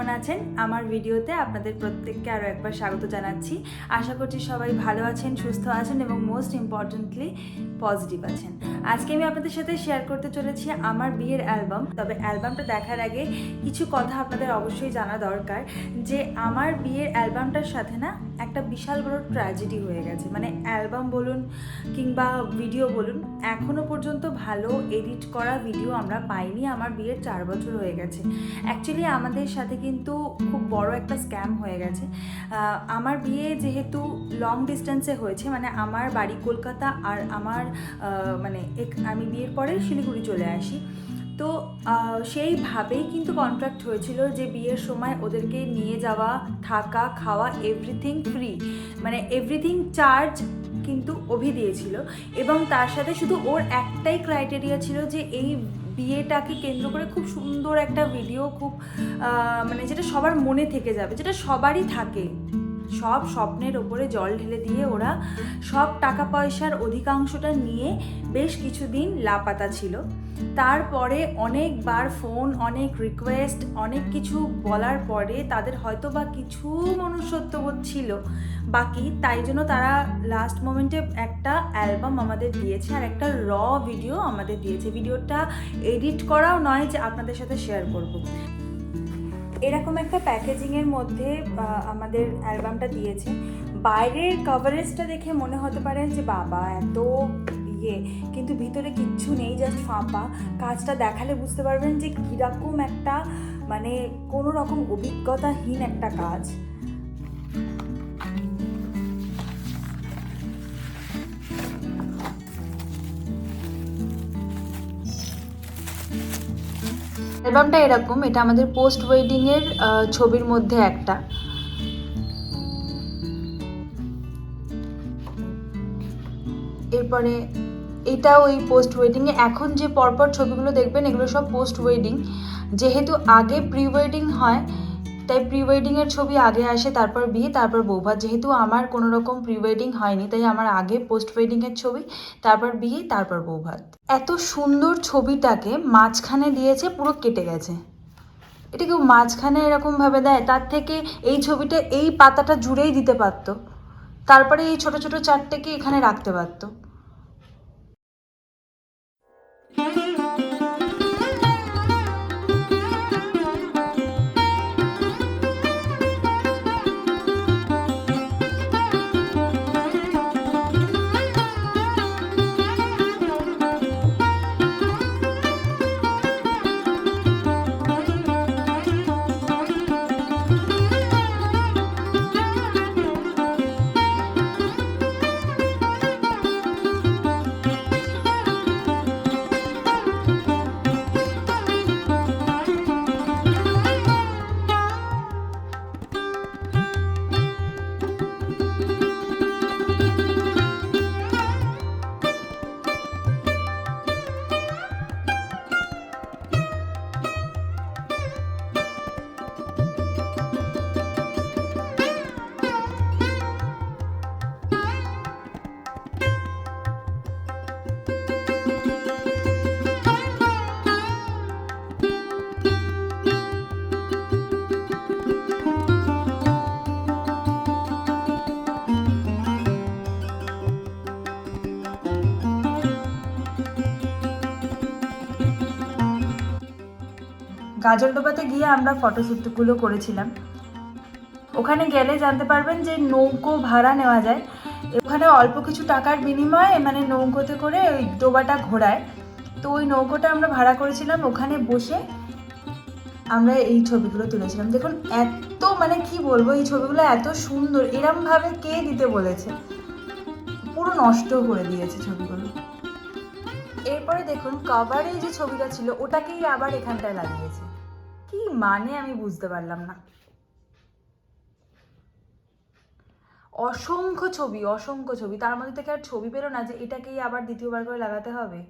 কেমন আছেন? আমার ভিডিওতে আপনাদের প্রত্যেককে আরও একবার স্বাগত জানাচ্ছি। আশা করছি সবাই ভালো আছেন, সুস্থ আছেন এবং মোস্ট ইম্পর্টেন্টলি পজিটিভ আছেন। আজকে আমি আপনাদের সাথে শেয়ার করতে চলেছি আমার বিয়ের অ্যালবাম তবে অ্যালবামটা দেখার আগে কিছু কথা আপনাদের অবশ্যই জানা দরকার যে আমার বিয়ের অ্যালবামটার সাথে না একটা বিশাল বড় ট্র্যাজেডি হয়ে গেছে। মানে অ্যালবাম বলুন কিংবা ভিডিও বলুন এখনও পর্যন্ত ভালো এডিট করা ভিডিও আমরা পাইনি, আমার বিয়ের চার বছর হয়ে গেছে। অ্যাকচুয়ালি আমাদের সাথে কিন্তু খুব বড় একটা স্ক্যাম হয়ে গেছে। আমার বিয়ে যেহেতু লং ডিস্টেন্সে হয়েছে মানে আমার বাড়ি কলকাতা আর আমার মানে আমি বিয়ের পরে শিলিগুড়ি চলে আসি। তো সেইভাবেই কিন্তু কন্ট্রাক্ট হয়েছিল যে বিয়ের সময় ওদেরকে নিয়ে যাওয়া, থাকা, খাওয়া এভরিথিং ফ্রি মানে এভরিথিং চার্জ কিন্তু অভি দিয়েছিল এবং তার সাথে শুধু ওর একটাই ক্রাইটেরিয়া ছিল যে এই বিয়েটাকে কেন্দ্র করে খুব সুন্দর একটা ভিডিও খুব মানে যেটা সবার মনে থেকে যাবে, যেটা সবারই থাকে। সব স্বপ্নের ওপরে জল ঢেলে দিয়ে ওরা সব টাকা পয়সার অধিকাংশটা নিয়ে বেশ কিছুদিন লাপাতা ছিল। তারপরে অনেকবার ফোন অনেক রিকোয়েস্ট অনেক কিছু বলার পরে তাদের হয়তো বা কিছু মনুষ্যত্ববোধ ছিল বাকি, তাই জন্য তারা লাস্ট মোমেন্টে একটা অ্যালবাম আমাদের দিয়েছে আর একটা র ভিডিও আমাদের দিয়েছে। ভিডিওটা এডিট করাও নয় যে আপনাদের সাথে শেয়ার করব। এরকম একটা প্যাকেজিংয়ের মধ্যে আমাদের অ্যালবামটা দিয়েছে। বাইরের কভারেজটা দেখে মনে হতে পারে যে বাবা, এত ইয়ে কিন্তু ভিতরে কিচ্ছু নেই জাস্ট ফাঁপা। কাজটা দেখালে বুঝতে পারবেন যে কীরকম একটা মানে কোনো রকম অভিজ্ঞতাহীন একটা কাজ। অ্যালবামটা এরকম, এটা আমাদের পোস্ট ওয়েডিংয়ের ছবির মধ্যে একটা। এরপরে এটা ওই পোস্ট ওয়েডিংয়ে এখন যে পরপর ছবিগুলো দেখবেন, এগুলো সব পোস্ট ওয়েডিং যেহেতু আগে প্রি ওয়েডিং হয়, তাই প্রি ওয়েডিংয়ের ছবি আগে আসে, তারপর বিয়ে, তারপর বৌভাত যেহেতু আমার কোনো রকম প্রি ওয়েডিং হয়নি, তাই আমার আগে পোস্ট ওয়েডিংয়ের ছবি, তারপর বিয়ে, তারপর বৌভাত এত সুন্দর ছবিটাকে মাঝখানে দিয়েছে, পুরো কেটে গেছে। এটা কেউ মাঝখানে এরকমভাবে দেয়, তার থেকে এই ছবিটা এই পাতাটা জুড়েই দিতে পারতো। তারপরে এই ছোট ছোট চারটেকে এখানে রাখতে পারতো। গাজলডোবাতে গিয়ে আমরা ফটোশ্যুটগুলো করেছিলাম। ওখানে গেলে জানতে পারবেন যে নৌকো ভাড়া নেওয়া যায়। ওখানে অল্প কিছু টাকার বিনিময়ে মানে নৌকোতে করে ওই ডোবাটা ঘোরায়। তো ওই নৌকোটা আমরা ভাড়া করেছিলাম। ওখানে বসে আমরা এই ছবিগুলো তুলেছিলাম। দেখুন, এত মানে কি বলব, এই ছবিগুলো এত সুন্দর। এরমভাবে কে দিতে বলেছে? পুরো নষ্ট করে দিয়েছে ছবিগুলো। এরপরে দেখুন কভারে যে ছবিটা ছিল, ওটাকেই আবার এখানটায় লাগিয়েছে। কি মানে আমি বুঝতে পারলাম না। অসংখ্য ছবি অসংখ্য ছবি। তার মধ্যে থেকে আর ছবি পেল না যে এটাকেই আবার দ্বিতীয়বার করে লাগাতে হবে?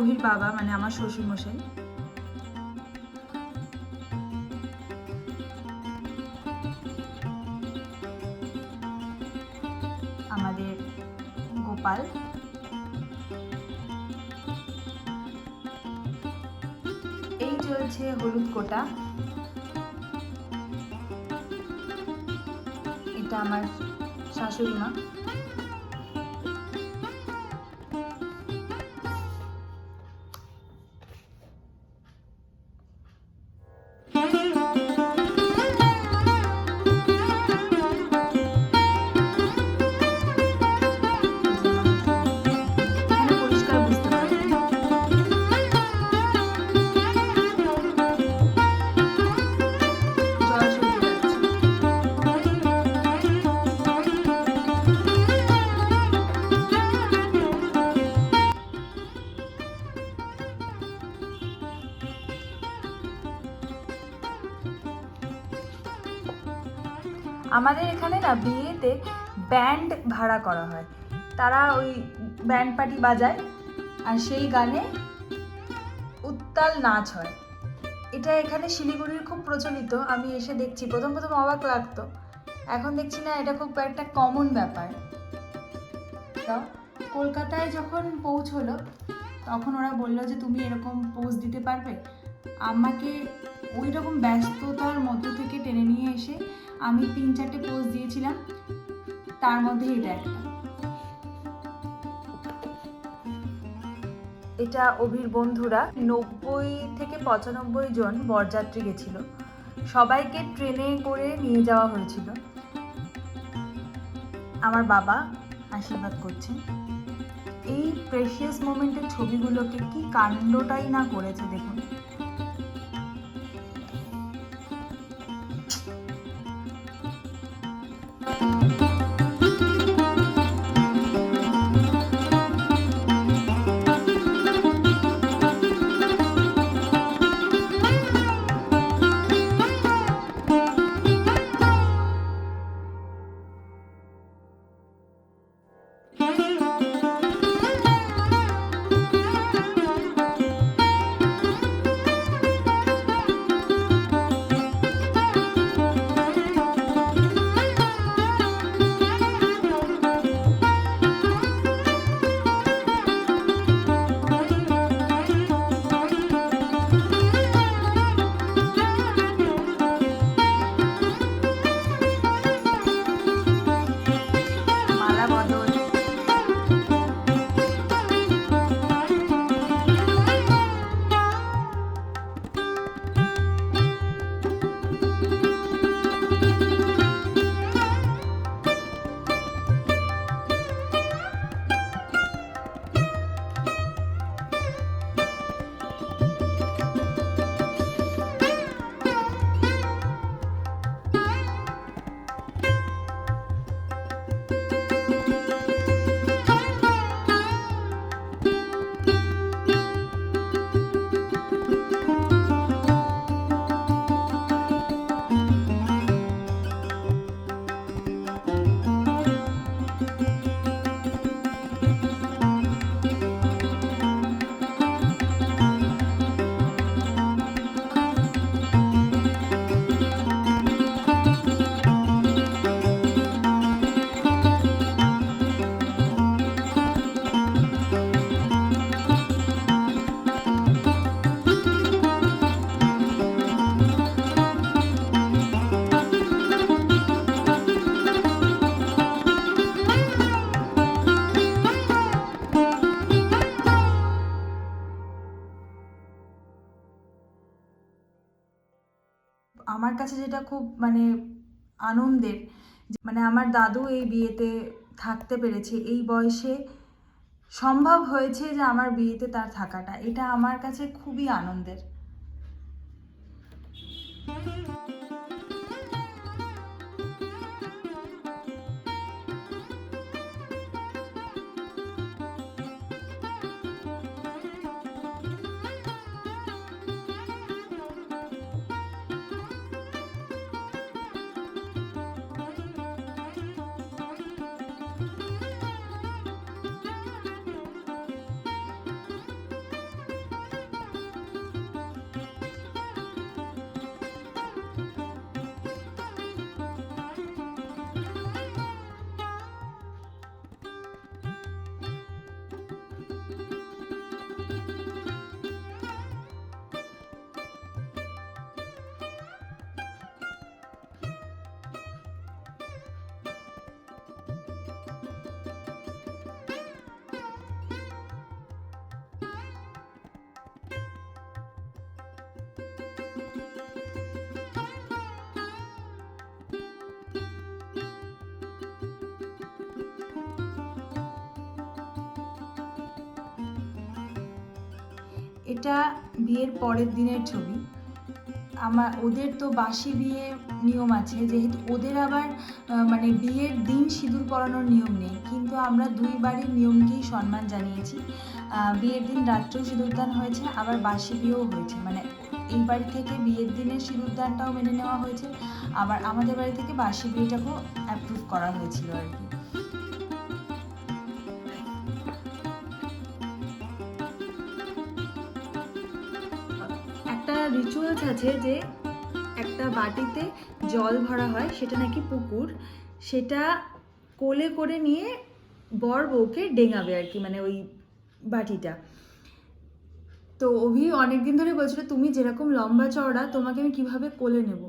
অভির বাবা মানে আমার শ্বশুর মশাই আমাদের গোপাল। এই চলছে হলুদ কোটা। এটা আমার শাশুড়ি মা। আমাদের এখানে না বিয়েতে ব্যান্ড ভাড়া করা হয়। তারা ওই ব্যান্ড পার্টি বাজায় আর সেই গানে উত্তাল নাচ হয়। এটা এখানে শিলিগুড়ির খুব প্রচলিত। আমি এসে দেখছি। প্রথম প্রথম অবাক লাগতো। এখন দেখছি না, এটা খুব একটা কমন ব্যাপার। তো কলকাতায় যখন পৌঁছলো, তখন ওরা বলল যে, তুমি এরকম পোজ দিতে পারবে? আমাকে ওই রকম ব্যস্ততার মধ্য থেকে টেনে নিয়ে এসে আমি তিন চারটে পোজ দিয়েছিলাম, তার মধ্যে এটা একটা। এটা অভির বন্ধুরা, নব্বই থেকে পঁচানব্বই জন বরযাত্রী গেছিল। সবাইকে ট্রেনে করে নিয়ে যাওয়া হয়েছিল। আমার বাবা আশীর্বাদ করছেন এই প্রেশিয়াস মোমেন্টের ছবিগুলোকে কি কাণ্ডটাই না করেছে দেখুন। খুব মানে আনন্দের মানে আমার দাদু এই বিয়েতে থাকতে পেরেছে এই বয়সে সম্ভব হয়েছে যে আমার বিয়েতে তার থাকাটা। এটা আমার কাছে খুবই আনন্দের। এটা বিয়ের পরের দিনের ছবি। আমার ওদের তো বাসি বিয়ে নিয়ম আছে, যেহেতু ওদের আবার মানে বিয়ের দিন সিঁদুর পরানোর নিয়ম নেই। কিন্তু আমরা দুই বাড়ির নিয়মকেই সম্মান জানিয়েছি। বিয়ের দিন রাত্রেও সিঁদুরদান হয়েছে, আবার বাসি বিয়েও হয়েছে। মানে এই বাড়ি থেকে বিয়ের দিনের সিঁদুরদানটাও মেনে নেওয়া হয়েছে, আবার আমাদের বাড়ি থেকে বাসি বিয়েটাকেও অ্যাপ্রুভ করা হয়েছিল আর কি। রিচুয়ালস আছে যে একটা বাটিতে জল ভরা হয়, সেটা নাকি পুকুর, সেটা কোলে করে নিয়ে বর বউকে ডেঙাবে আর কি মানে ওই বাটিটা। তো অভি অনেক দিন ধরে বলছিল, তুমি যেরকম লম্বা চওড়া, তোমাকে আমি কীভাবে কোলে নেব?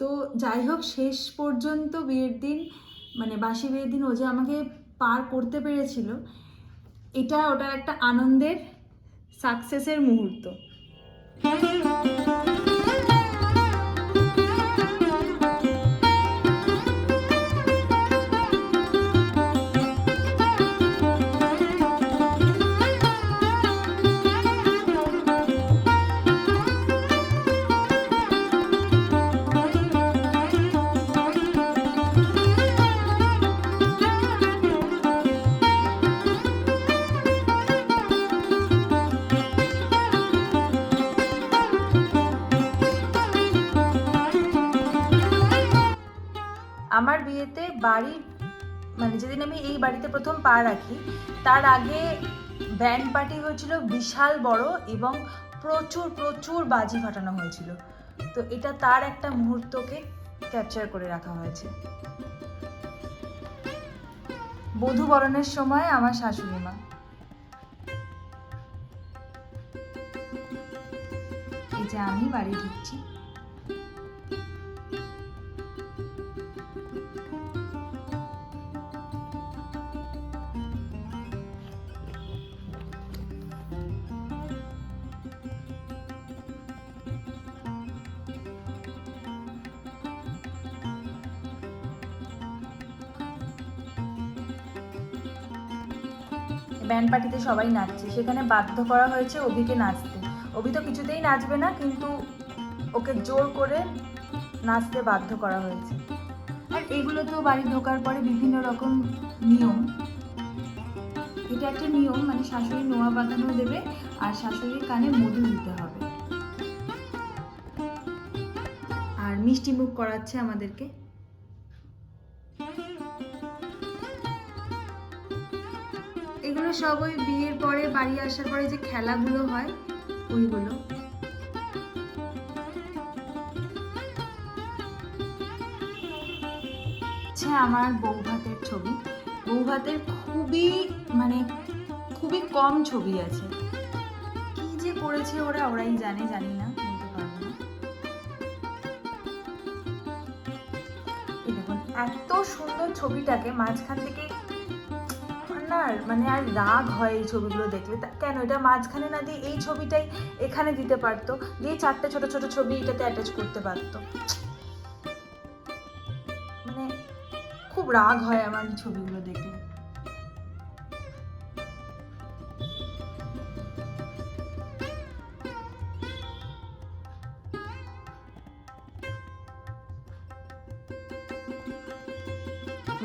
তো যাই হোক, শেষ পর্যন্ত বিয়ের দিন মানে বাসি বিয়ের দিন, ও যে আমাকে পার করতে পেরেছিল, এটা ওটার একটা আনন্দের সাকসেসের মুহূর্ত। Thank you. বাড়িতে প্রথম পা রাখি। তার আগে ব্যান্ড পার্টি হয়েছিল বিশাল বড় এবং প্রচুর প্রচুর বাজি ফাটানো হয়েছিল। তো এটা তার একটা মুহূর্তকে ক্যাপচার করে রাখা হয়েছে। বধূ বরণের সময় আমার শাশুড়ি মা। এই যে আমি বাড়ি ঢুকছি। পার্টিতে সবাই নাচছে। সেখানে বাধ্য করা হয়েছে অভিকে নাচতে। অভি তো কিছুতেই নাচবে না, কিন্তু ওকে জোর করে নাচতে বাধ্য করা হয়েছে। আর এগুলো তো বাড়ি ঢোকার পরে বিভিন্ন রকম নিয়ম। এটা একটা নিয়ম মানে শাশুড়ি নোয়া বাঁধানো দেবে আর শাশুড়ির কানে মধু দিতে হবে। আর মিষ্টি মুখ করাচ্ছে আমাদেরকে। এগুলো সব ওই বিয়ের পরে, বাড়ি আসার পরে যে খেলাগুলো হয়, ওইগুলো। হচ্ছে আমার বউ ভাতের ছবি। বউ ভাতের খুবই মানে খুবই কম ছবি আছে। কি যে করেছে ওরা, ওরাই জানে, জানি না এত সুন্দর ছবিটাকে মাঝখান থেকে আমার না মানে আর রাগ হয় এই ছবিগুলো দেখলে। কেন? এটা মাঝখানে না দিয়ে এই ছবিটাই এখানে দিতে পারতো। দিয়ে চারটে ছোট ছোট ছবি এটাতে অ্যাটাচ করতে পারতো। মানে খুব রাগ হয় আমার এই ছবিগুলো দেখলে।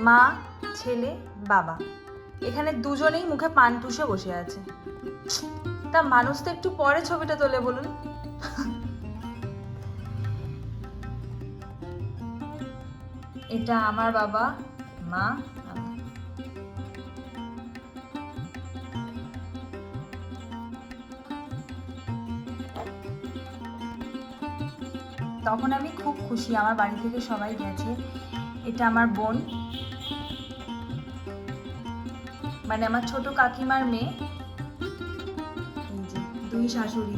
মা, ছেলে, বাবা। এখানে দুজনেই মুখে পান টুসে বসে আছে। তা মানুষ তো একটু পরে ছবিটা তোলে বলুন। এটা আমার বাবা, মা তখন আমি খুব খুশি, আমার বাড়ি থেকে সবাই গেছে। এটা আমার বোন। মানে আমার ছোট কাকিমার মেয়ে। দুই শাশুড়ি।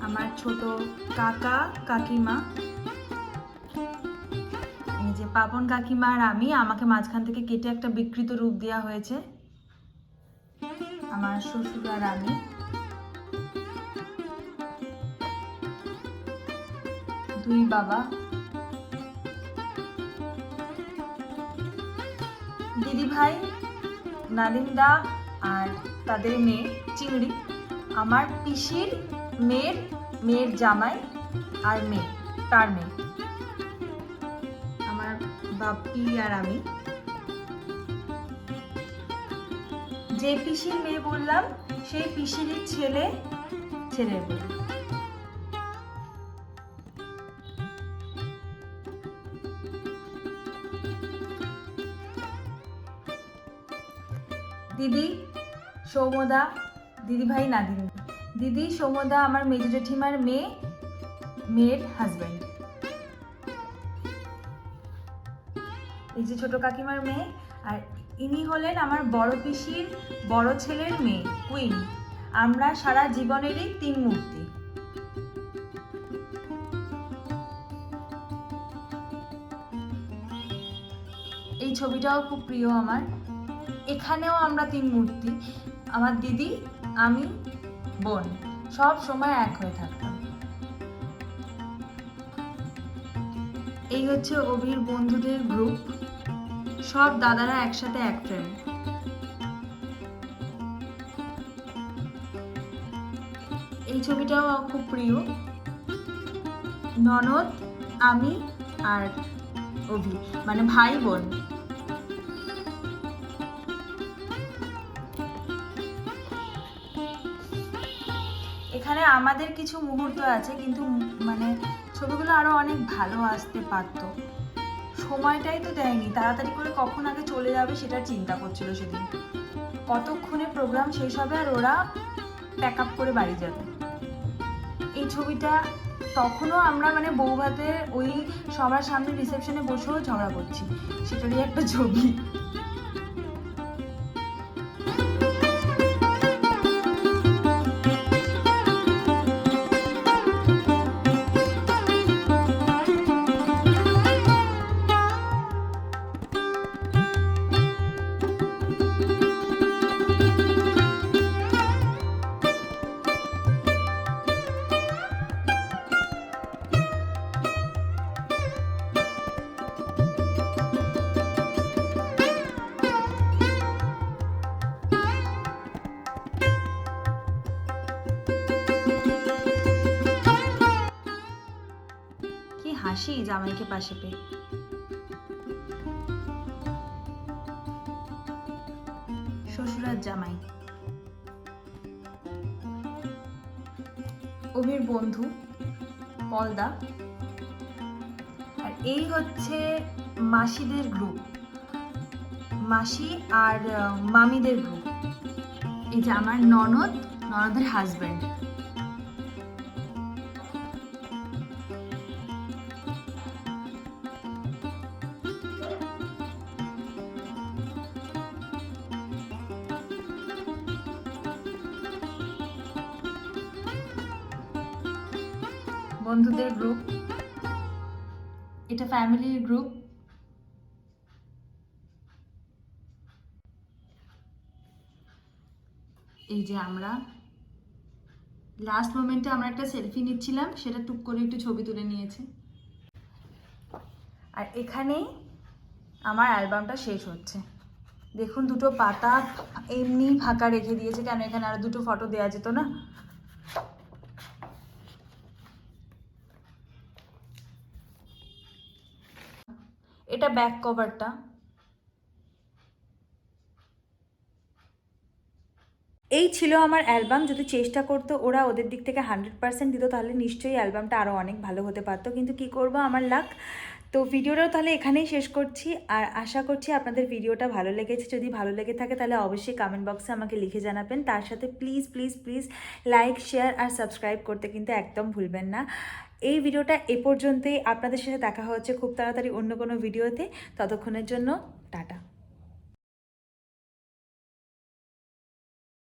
আমার ছোট কাকা, কাকিমা। এই যে, পাপন কাকিমা আর আমি, আমাকে মাঝখান থেকে কেটে একটা বিকৃত রূপ দেওয়া হয়েছে। আমার শ্বশুর আর আমি। দুই বাবা। দিদি ভাই, নাদিম আর তাদের মেয়ে চিংড়ি। আমার পিসির মেয়ের মেয়ের জামাই আর মেয়ে, তার মেয়ে। আমার বাপ্পি আর আমি। যে পিসির মেয়ে বললাম, সেই পিসির ছেলে, ছেলের মেয়ে দিদি, সৌমদা, দিদিভাই নাদিনী। দিদি, সৌমদা আমার মেজো জেঠিমার মেয়ে, মেয়ের হাজব্যান্ড এই যে ছোট কাকিমার মেয়ে, আর ইনি হলেন আমার বড় পিসির বড় ছেলের মেয়ে কুইন আমরা সারা জীবনেরই তিন মূর্তি। এই ছবিটাও খুব প্রিয় আমার। এখানেও আমরা তিন মূর্তি, আমার দিদি, আমি, বোন, সব সময় এক হয়ে থাকতাম। এই হচ্ছে অভির বন্ধুদের গ্রুপ সব দাদারা একসাথে এক ফ্রেন্ড এই ছবিটাও খুব প্রিয়। ননদ, আমি আর অভি মানে ভাই বোন এখানে আমাদের কিছু মুহূর্ত আছে, কিন্তু মানে ছবিগুলো আরও অনেক ভালো আসতে পারতো। সময়টাই তো দেয়নি। তাড়াতাড়ি করে কখন আগে চলে যাবে সেটা চিন্তা করছিল সেদিন। কতক্ষণে প্রোগ্রাম শেষ হবে আর ওরা প্যাক আপ করে বাড়ি যাবে। এই ছবিটা তখনও আমরা মানে বৌভাতে ওই সবার সামনে রিসেপশনে বসেও ঝগড়া করছি। সেটারই একটা ছবি। হাসি জামাইকে পাশে পেয়ে। শ্বশুরার জামাই। অভির বন্ধু, পলদা। আর এই হচ্ছে মাসিদের গ্রুপ মাসি আর মামিদের গ্রুপ এই যে আমার ননদ, ননদের হাজব্যান্ড বন্ধুদের গ্রুপ এটা ফ্যামিলির গ্রুপ এই যে আমরা। লাস্ট মোমেন্টে আমরা একটা সেলফি নিচ্ছিলাম, সেটা টুক করে একটু ছবি তুলে নিয়েছে। আর এখানেই আমার অ্যালবামটা শেষ হচ্ছে। দেখুন, দুটো পাতা এমনি ফাঁকা রেখে দিয়েছে। কেন? এখানে আরও দুটো ফটো দেওয়া যেত না? এটা ব্যাক কভারটা এই ছিল আমার অ্যালবাম যদি চেষ্টা করতো ওরা ওদের দিক থেকে হান্ড্রেড পার্সেন্ট দিত, তাহলে নিশ্চয়ই অ্যালবামটা আরও অনেক ভালো হতে পারতো। কিন্তু কি করব, আমার লাক তো ভিডিওটাও তাহলে এখানেই শেষ করছি। আর আশা করছি আপনাদের ভিডিওটা ভালো লেগেছে। যদি ভালো লেগে থাকে, তাহলে অবশ্যই কমেন্ট বক্সে আমাকে লিখে জানাবেন। তার সাথে please please please like share R subscribe করতে কিন্তু একদম ভুলবেন না। এই ভিডিওটা এ পর্যন্তই। আপনাদের সাথে দেখা হচ্ছে খুব তাড়াতাড়ি অন্য কোনো ভিডিওতে। ততক্ষণের জন্য টাটা।